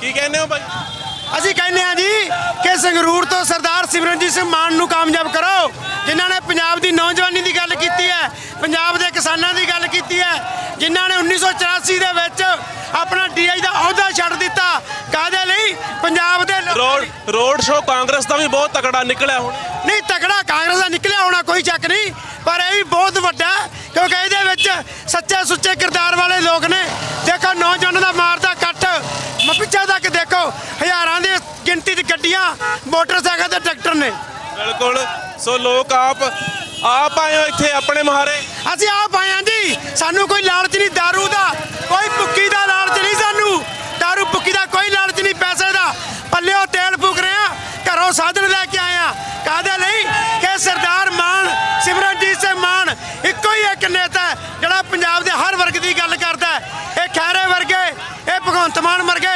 ਕੀ ਕਹਿੰਦੇ ਹੋ ਭਾਈ? ਅਸੀਂ ਕਹਿੰਦੇ ਆ ਜੀ ਕਿ ਸੰਗਰੂਰ ਤੋਂ ਸਰਦਾਰ ਸਿਮਰਨਜੀਤ ਸਿੰਘ ਮਾਨ ਨੂੰ ਕਾਮਯਾਬ ਕਰੋ ਜਿਨ੍ਹਾਂ ਨੇ ਪੰਜਾਬ ਦੀ ਨੌਜਵਾਨੀ ਦੀ ਗੱਲ ਕੀਤੀ ਹੈ ਪੰਜਾਬ ਦੇ ਕਿਸਾਨਾਂ ਦੀ ਗੱਲ ਕੀਤੀ ਹੈ ਜਿਨ੍ਹਾਂ ਨੇ 1984 ਦੇ ਵਿੱਚ ਆਪਣਾ ਡੀਆਈ ਦਾ ਅਹੁਦਾ ਛੱਡ ਦਿੱਤਾ। ਕਾਹਦੇ ਲਈ? ਪੰਜਾਬ ਦੇ ਲੋਕਾਂ ਰੋਡ। ਰੋਡ ਸ਼ੋਅ ਕਾਂਗਰਸ ਦਾ ਵੀ ਬਹੁਤ ਤਕੜਾ ਨਿਕਲਿਆ ਹੁਣ। ਨਹੀਂ ਤਕੜਾ ਕਾਂਗਰਸ ਦਾ ਨਿਕਲਿਆ ਹੋਣਾ ਕੋਈ ਸ਼ੱਕ ਨਹੀਂ ਪਰ ਇਹ ਵੀ ਬਹੁਤ ਵੱਡਾ ਹੈ, ਕਿਉਂਕਿ ਇਹਦੇ ਵਿੱਚ ਸੱਚੇ ਸੁੱਚੇ ਕਿਰਦਾਰ ਵਾਲੇ ਲੋਕ ਨੇ। ਦੇਖੋ ਨੌਜਵਾਨਾਂ ਹਜ਼ਾਰਾਂ ਦੀ ਗਿਣਤੀ ਦੀ ਗੱਡੀਆਂ ਮੋਟਰਸਾਈਕਲ ਤੇ ਟਰੈਕਟਰ ਨੇ ਬਿਲਕੁਲ ਸੋ ਲੋਕ ਆਪ ਆਪ ਆਏ ਹੋ ਇੱਥੇ ਆਪਣੇ ਮਹਾਰੇ ਅਸੀਂ ਆਪ ਆਏ ਹਾਂ ਜੀ ਸਾਨੂੰ ਕੋਈ ਲਾਲਚ ਨਹੀਂ दारू ਦਾ ਕੋਈ ਭੁੱਕੀ ਦਾ ਲਾਲਚ ਨਹੀਂ ਸਾਨੂੰ दारू ਭੁੱਕੀ ਦਾ ਕੋਈ ਲਾਲਚ ਨਹੀਂ ਪੈਸੇ ਦਾ ਪੱਲਿਓ ਤੇਲ ਫੂਕ ਰਹੇ ਆ ਘਰੋਂ ਸਾਧਨ ਲੈ ਕੇ ਆਏ ਆ ਕਾਹਦੇ ਲਈ ਕਿ ਸਰਦਾਰ ਮਾਨ ਸਿਮਰਨਜੀਤ ਸਿੰਘ ਮਾਨ ਇੱਕੋ ਹੀ ਇੱਕ ਨੇਤਾ ਹੈ ਜਿਹੜਾ ਪੰਜਾਬ ਦੇ ਹਰ ਵਰਗ ਦੀ ਗੱਲ ਕਰਦਾ ਹੈ ਇਹ ਖੈਰੇ ਵਰਗੇ ਇਹ ਭਗਵੰਤ ਮਾਨ ਵਰਗੇ